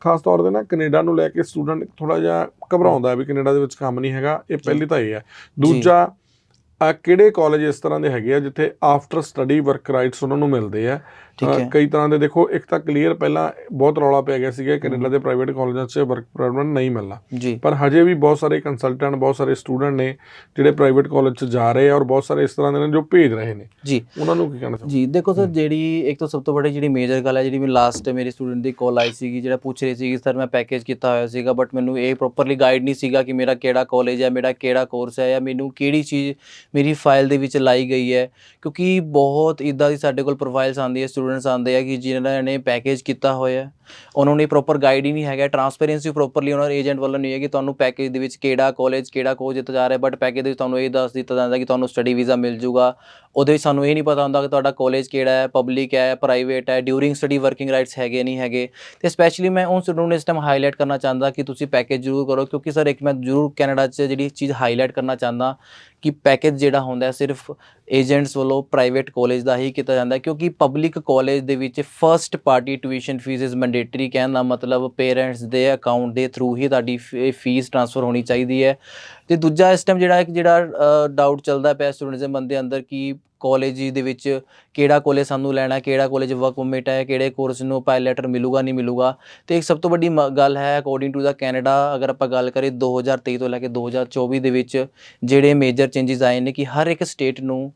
ਖਾਸ ਤੌਰ ਤੇ ਨਾ ਕੈਨੇਡਾ ਨੂੰ ਲੈ ਕੇ ਸਟੂਡੈਂਟ ਥੋੜਾ ਜਿਹਾ ਘਬਰਾਉਂਦਾ ਵੀ ਕੈਨੇਡਾ ਦੇ ਵਿੱਚ ਕੰਮ ਨਹੀਂ ਹੈਗਾ ਇਹ ਪਹਿਲੀ ਤਾਂ ਇਹ ਹੈ। ਦੂਜਾ ਕਿਹੜੇ ਕਾਲਜ ਇਸ ਤਰ੍ਹਾਂ ਦੇ ਹੈਗੇ ਆ ਜਿੱਥੇ ਆਫਟਰ ਸਟੱਡੀ ਵਰਕ ਰਾਈਟਸ ਉਹਨਾਂ ਨੂੰ ਮਿਲਦੇ ਆ? ਠੀਕ ਹੈ ਕਈ ਤਰ੍ਹਾਂ ਦੇ ਦੇਖੋ ਇੱਕ ਤਾਂ ਕਲੀਅਰ ਪਹਿਲਾਂ ਬਹੁਤ ਰੌਲਾ ਪੈ ਗਿਆ ਸੀਗਾ ਕੈਨੇਡਾ ਦੇ ਪ੍ਰਾਈਵੇਟ ਕਾਲਜਾਂ 'ਚ ਵਰਕ ਪਰਮਿਟ ਨਹੀਂ ਮਿਲਣਾ। ਪਰ ਹਜੇ ਵੀ ਬਹੁਤ ਸਾਰੇ ਕੰਸਲਟੈਂਟ ਬਹੁਤ ਸਾਰੇ ਸਟੂਡੈਂਟ ਨੇ ਜਿਹੜੇ ਪ੍ਰਾਈਵੇਟ ਕਾਲਜ 'ਚ ਜਾ ਰਹੇ ਆ ਔਰ ਬਹੁਤ ਸਾਰੇ ਇਸ ਤਰ੍ਹਾਂ ਦੇ ਨੇ ਜੋ ਭੇਜ ਰਹੇ ਨੇ। ਜੀ। ਉਹਨਾਂ ਨੂੰ ਕੀ ਕਹਿਣਾ ਚਾਹੁੰਦੇ ਜੀ ਦੇਖੋ ਸਰ। ਜਿਹੜੀ ਇੱਕ ਤਾਂ ਸਭ ਤੋਂ ਵੱਡੀ ਜਿਹੜੀ ਮੇਜਰ ਗੱਲ ਹੈ ਜਿਹੜੀ ਮੈਂ ਲਾਸਟ ਮੇਰੀ ਸਟੂਡੈਂਟ ਦੀ ਕਾਲ ਆਈ ਸੀਗੀ ਜਿਹੜਾ ਪੁੱਛ ਰਹੀ ਸੀਗੀ ਸਰ ਮੈਂ ਪੈਕੇਜ ਕੀਤਾ ਹੋਇਆ ਸੀਗਾ ਬਟ ਮੈਨੂੰ ਇਹ ਪ੍ਰੋਪਰਲੀ ਗਾਈਡ ਨਹੀਂ ਸੀਗਾ ਕਿ ਮੇਰਾ ਕਿਹੜਾ ਕਾਲਜ ਹੈ ਮੇਰਾ ਕਿਹੜਾ ਕੋਰਸ ਹੈ ਜਾਂ ਮੈਨੂੰ ਕਿਹੜੀ ਚੀਜ਼ ਮੇਰੀ ਫਾਈਲ ਦੇ ਵਿੱਚ ਲਾਈ ਗਈ ਹੈ? ਕਿਉਂਕਿ ਬਹੁਤ ਇਦਾਂ ਦੀ ਸਾਡੇ ਕੋਲ ਪ੍ਰੋਫਾਈਲਸ ਆਉਂਦੀ ਹੈ ਸਟੂਡੈਂਟਸ ਆਉਂਦੇ ਆ ਕਿ ਜਿਨ੍ਹਾਂ ਨੇ ਪੈਕੇਜ ਕੀਤਾ ਹੋਇਆ ਉਹਨਾਂ ਨੂੰ ਪ੍ਰੋਪਰ ਗਾਈਡ ਹੀ ਨਹੀਂ ਹੈਗਾ। ਟਰਾਂਸਪੇਰੈਂਸੀ ਪ੍ਰੋਪਰਲੀ ਉਹਨਾਂ ਏਜੰਟ ਵੱਲੋਂ ਨਹੀਂ ਹੈ ਕਿ ਤੁਹਾਨੂੰ ਪੈਕੇਜ ਦੇ ਵਿੱਚ ਕਿਹੜਾ ਕਾਲਜ ਕਿਹੜਾ ਕੋਚ ਦਿੱਤਾ ਜਾ ਰਿਹਾ ਬਟ ਪੈਕੇਜ ਦੇ ਵਿੱਚ ਤੁਹਾਨੂੰ ਇਹ ਦੱਸ ਦਿੱਤਾ ਜਾਂਦਾ ਕਿ ਤੁਹਾਨੂੰ ਸਟੱਡੀ ਵੀਜ਼ਾ ਮਿਲ ਜੂਗਾ। ਉਹਦੇ ਵਿੱਚ ਸਾਨੂੰ ਇਹ ਨਹੀਂ ਪਤਾ ਹੁੰਦਾ ਕਿ ਤੁਹਾਡਾ ਕਾਲਜ ਕਿਹੜਾ ਹੈ ਪਬਲਿਕ ਹੈ ਪ੍ਰਾਈਵੇਟ ਹੈ। ਡਿਊਰਿੰਗ ਸਟੱਡੀ ਵਰਕਿੰਗ ਰਾਈਟਸ ਹੈਗੇ ਨਹੀਂ ਹੈਗੇ। ਤੇ ਸਪੈਸ਼ਲੀ ਮੈਂ ਉਹ ਸਟੂਡੈਂਟ ਨੂੰ ਇਸ ਟਾਈਮ ਹਾਈਲਾਈਟ ਕਰਨਾ ਚਾਹੁੰਦਾ ਕਿ ਤੁਸੀਂ ਪੈਕੇਜ ਜ਼ਰੂਰ ਕਰੋ। ਕਿਉਂਕਿ ਸਰ ਇੱਕ ਮੈਂ ਜ਼ਰੂਰ ਕੈਨੇਡਾ 'ਚ ਜਿਹੜੀ ਚੀਜ਼ ਹਾਈਲਾਈਟ ਕਰਨਾ ਚਾਹੁੰਦਾ। ਕਿ ਪੈਕੇਜ ਜਿਹੜਾ ਹੁੰਦਾ ਹੈ ਸਿਰਫ ਏਜੰਟਸ ਵੱਲੋਂ ਪ੍ਰਾਈਵੇਟ ਕਾਲਜ ਦਾ ਹੀ ਕੀਤਾ ਜਾਂਦਾ ਹੈ, ਕਿਉਂਕਿ ਪਬਲਿਕ ਕਾਲਜ ਦੇ ਵਿੱਚ first party tuition fees is mandatory ਕਹਿਣ ਦਾ ਮਤਲਬ ਪੇਰੈਂਟਸ ਦੇ ਅਕਾਊਂਟ ਦੇ ਥਰੂ ਹੀ ਤੁਹਾਡੀ ਫੀਸ ਟ੍ਰਾਂਸਫਰ ਹੋਣੀ ਚਾਹੀਦੀ ਹੈ। ਤੇ ਦੂਜਾ ਇਸ ਟਾਈਮ ਜਿਹੜਾ ਇੱਕ ਜਿਹੜਾ ਡਾਊਟ ਚੱਲਦਾ ਪਿਆ ਸਟੂਡੈਂਟਸ ਦੇ ਅੰਦਰ ਕਿ ਕਾਲਜ ਦੇ ਵਿੱਚ ਕਿਹੜਾ ਕਾਲਜ ਸਾਨੂੰ ਲੈਣਾ, ਕਿਹੜਾ ਕਾਲਜ ਵਰਕ ਪਰਮਿਟ ਹੈ, ਕਿਹੜੇ ਕੋਰਸ ਨੂੰ ਪਾਇਲ ਲੈਟਰ ਮਿਲੂਗਾ, ਨਹੀਂ ਮਿਲੂਗਾ। ਤੇ ਇੱਕ ਸਭ ਤੋਂ ਵੱਡੀ ਮ- ਗੱਲ ਹੈ ਅਕੋਰਡਿੰਗ ਟੂ ਦਾ ਕੈਨੇਡਾ ਅਗਰ ਆਪਾਂ ਗੱਲ ਕਰੀਏ 2023 ਤੋਂ ਲੈ ਕੇ 2024 ਦੇ ਵਿੱਚ, ਜਿਹੜੇ ਮੇਜਰ ਚੇਂਜਸ ਆਏ ਨੇ ਕਿ ਹਰ ਇੱਕ ਸਟੇਟ ਨੂੰ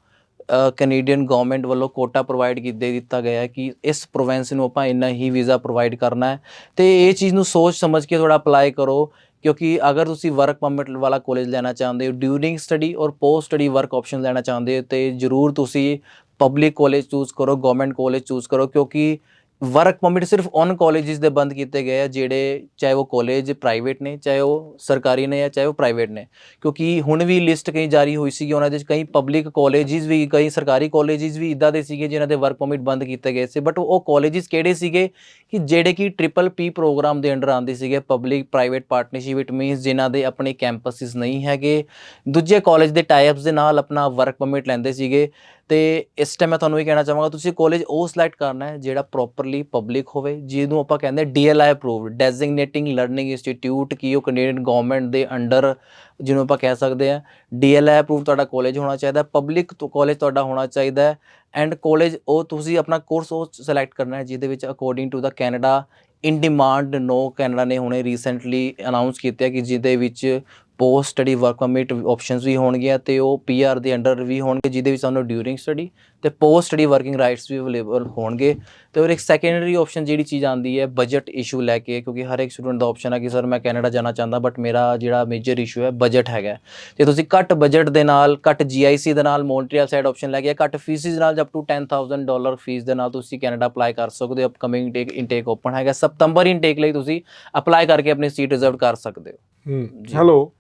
ਕੈਨੇਡੀਅਨ ਗਵਰਨਮੈਂਟ ਵੱਲੋਂ ਕੋਟਾ ਪ੍ਰੋਵਾਈਡ ਕੀਤੇ ਦਿੱਤਾ ਗਿਆ ਹੈ ਕਿ ਇਸ ਪ੍ਰੋਵਿੰਸ ਨੂੰ ਆਪਾਂ ਇੰਨਾ ਹੀ ਵੀਜ਼ਾ ਪ੍ਰੋਵਾਈਡ ਕਰਨਾ ਹੈ। ਤੇ ਇਹ ਚੀਜ਼ ਨੂੰ ਸੋਚ ਸਮਝ ਕੇ ਥੋੜਾ ਅਪਲਾਈ ਕਰੋ, ਕਿਉਂਕਿ ਅਗਰ ਤੁਸੀਂ ਵਰਕ ਪਰਮਿਟ ਵਾਲਾ ਕਾਲਜ ਲੈਣਾ ਚਾਹੁੰਦੇ ਹੋ ਡਿਊਰਿੰਗ ਸਟੱਡੀ ਔਰ ਪੋਸਟ ਸਟੱਡੀ ਵਰਕ ਆਪਸ਼ਨ ਲੈਣਾ ਚਾਹੁੰਦੇ ਹੋ, ਤੇ ਜ਼ਰੂਰ ਤੁਸੀਂ ਪਬਲਿਕ ਕਾਲਜ ਚੂਜ਼ ਕਰੋ ਗਵਰਨਮੈਂਟ ਕਾਲਜ ਚੂਜ਼ ਕਰੋ, ਕਿਉਂਕਿ ਵਰਕ ਪਰਮਿਟ ਸਿਰਫ ਔਨ ਕਾਲਜਸ ਦੇ ਬੰਦ ਕੀਤੇ ਗਏ ਆ, ਜਿਹੜੇ ਚਾਹੇ ਉਹ ਕਾਲਜ ਪ੍ਰਾਈਵੇਟ ਨੇ, ਚਾਹੇ ਉਹ ਸਰਕਾਰੀ ਨੇ ਜਾਂ ਚਾਹੇ ਉਹ ਪ੍ਰਾਈਵੇਟ ਨੇ। ਕਿਉਂਕਿ ਹੁਣ ਵੀ ਲਿਸਟ ਕਈ ਜਾਰੀ ਹੋਈ ਸੀ ਉਹਨਾਂ ਦੇ ਕਈ ਪਬਲਿਕ ਕਾਲਜਸ ਵੀ, ਕਈ ਸਰਕਾਰੀ ਕਾਲਜਸ ਵੀ ਇਦਾਂ ਦੇ ਸੀਗੇ ਜਿਨ੍ਹਾਂ ਦੇ ਵਰਕ ਪਰਮਿਟ ਬੰਦ ਕੀਤੇ ਗਏ ਸੀ। ਬਟ ਉਹ ਕਾਲਜਸ ਕਿਹੜੇ ਸੀਗੇ? ਕਿ ਜਿਹੜੇ ਕਿ ਟ੍ਰਿਪਲ ਪੀ ਪ੍ਰੋਗਰਾਮ ਦੇ ਅੰਡਰ ਆਉਂਦੇ ਸੀਗੇ public private partnership it means ਜਿਨ੍ਹਾਂ ਦੇ ਆਪਣੇ ਕੈਂਪਸਸ ਨਹੀਂ ਹੈਗੇ। ਦੂਜੇ ਕਾਲਜ ਦੇ ਟਾਈਪਸ ਦੇ ਨਾਲ ਆਪਣਾ ਵਰਕ ਪਰਮਿਟ ਲੈਂਦੇ ਸੀਗੇ। ਤੇ ਇਸ ਟਾਈਮ ਮੈਂ ਤੁਹਾਨੂੰ ਇਹ ਕਹਿਣਾ ਚਾਹਾਂਗਾ, ਤੁਸੀਂ ਕਾਲਜ ਉਹ ਸਿਲੈਕਟ ਕਰਨਾ ਹੈ ਜਿਹੜਾ ਪ੍ਰੋਪਰਲੀ ਪਬਲਿਕ ਹੋਵੇ, ਜਿਹਨੂੰ ਆਪਾਂ ਕਹਿੰਦੇ DLI approved designating learning institute ਕੀ ਉਹ ਕੈਨੇਡੀਅਨ ਗਵਰਨਮੈਂਟ ਦੇ ਅੰਡਰ ਜਿਹਨੂੰ ਆਪਾਂ ਕਹਿ ਸਕਦੇ ਆ DLI ਅਪਰੂਵ ਤੁਹਾਡਾ ਕਾਲਜ ਹੋਣਾ ਚਾਹੀਦਾ ਪਬਲਿਕ ਤੋਂ ਕਾਲਜ ਤੁਹਾਡਾ ਹੋਣਾ ਚਾਹੀਦਾ ਐਂਡ ਕਾਲਜ ਉਹ ਤੁਸੀਂ ਆਪਣਾ ਕੋਰਸ ਉਹ ਸਿਲੈਕਟ ਕਰਨਾ ਹੈ, ਜਿਹਦੇ ਵਿੱਚ according to the Canada in demand no Canada ਨੇ ਹੁਣੇ ਰੀਸੈਂਟਲੀ ਅਨਾਉਂਸ ਕੀਤਾ ਕਿ ਜਿਹਦੇ ਵਿੱਚ post study work permit options ਵੀ ਹੋਣਗੀਆਂ ਤੇ ਉਹ ਪੀਆਰ ਦੇ ਅੰਡਰ ਵੀ ਹੋਣਗੇ ਜਿਹਦੇ ਵਿੱਚ ਸਾਨੂੰ ਡਿਊਰਿੰਗ ਸਟੱਡੀ ਤੇ ਪੋਸਟ ਸਟੱਡੀ ਵਰਕਿੰਗ ਰਾਈਟਸ ਵੀ ਅਵੇਲੇਬਲ ਹੋਣਗੇ। ਤੇ ਔਰ ਇੱਕ ਸੈਕੰਡਰੀ ਆਪਸ਼ਨ ਜਿਹੜੀ ਚੀਜ਼ ਆਉਂਦੀ ਹੈ ਬਜਟ ਇਸ਼ੂ ਲੈ ਕੇ ਕਿਉਂਕਿ ਹਰ ਇੱਕ ਸਟੂਡੈਂਟ ਦਾ ਆਪਸ਼ਨ ਹੈ ਕਿ ਸਰ ਮੈਂ ਕੈਨੇਡਾ ਜਾਣਾ ਚਾਹੁੰਦਾ ਬਟ ਮੇਰਾ ਜਿਹੜਾ ਮੇਜਰ ਇਸ਼ੂ ਹੈ ਬਜਟ ਹੈਗਾ ਤੇ ਤੁਸੀਂ ਘੱਟ ਬਜਟ ਦੇ ਨਾਲ ਘੱਟ ਜੀਆਈਸੀ ਦੇ ਨਾਲ ਮੌਂਟਰੀਅਲ ਸਾਈਡ ਆਪਸ਼ਨ ਲੈ ਕੇ ਘੱਟ ਫੀਸਿਸ ਨਾਲ ਅਪ ਟੂ 10000 ਡਾਲਰ ਫੀਸ ਦੇ ਨਾਲ ਤੁਸੀਂ ਕੈਨੇਡਾ ਅਪਲਾਈ ਕਰ ਸਕਦੇ ਹੋ ਅਪਕਮਿੰਗ ਇਨਟੇਕ ਇਨਟੇਕ ਓਪਨ ਹੈਗਾ। ਸਤੰਬਰ ਇਨਟੇਕ ਲਈ ਤੁਸੀਂ ਅਪਲਾਈ ਕਰਕੇ ਆਪਣੀ ਸੀਟ ਰਿਜ਼ਰਵ ਕਰ ਸਕਦੇ ਹੋ। ਹੂੰ। ਹੈਲੋ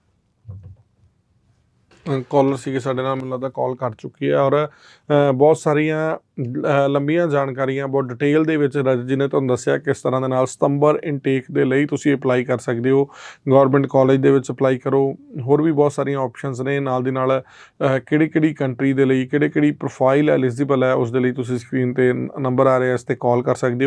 ਕਾਲਰ ਸੀਗੇ ਸਾਡੇ ਨਾਲ, ਮੈਨੂੰ ਲੱਗਦਾ ਕਾਲ ਕਰ ਚੁੱਕੀ ਹੈ ਔਰ ਬਹੁਤ ਸਾਰੀਆਂ ਲੰਬੀਆਂ ਜਾਣਕਾਰੀਆਂ, ਬਹੁਤ ਡਿਟੇਲ ਦੇ ਵਿੱਚ ਰਜ ਜੀ ਨੇ ਤੁਹਾਨੂੰ ਦੱਸਿਆ ਕਿਸ ਤਰ੍ਹਾਂ ਦੇ ਨਾਲ ਸਤੰਬਰ ਇਨਟੇਕ ਦੇ ਲਈ ਤੁਸੀਂ ਅਪਲਾਈ ਕਰ ਸਕਦੇ ਹੋ। ਗਵਰਨਮੈਂਟ ਕਾਲਜ ਦੇ ਵਿੱਚ ਅਪਲਾਈ ਕਰੋ। ਹੋਰ ਵੀ ਬਹੁਤ ਸਾਰੀਆਂ ਆਪਸ਼ਨਸ ਨੇ। ਨਾਲ ਦੀ ਨਾਲ ਕਿਹੜੀ ਕਿਹੜੀ ਕੰਟਰੀ ਦੇ ਲਈ ਕਿਹੜੇ ਕਿਹੜੀ ਪ੍ਰੋਫਾਈਲ ਐਲੀਜੀਬਲ ਹੈ, ਉਸ ਦੇ ਲਈ ਤੁਸੀਂ ਸਕਰੀਨ ਤੇ ਨੰਬਰ ਆ ਰਿਹਾ, ਇਸ ਤੇ ਕਾਲ ਕਰ ਸਕਦੇ ਹੋ।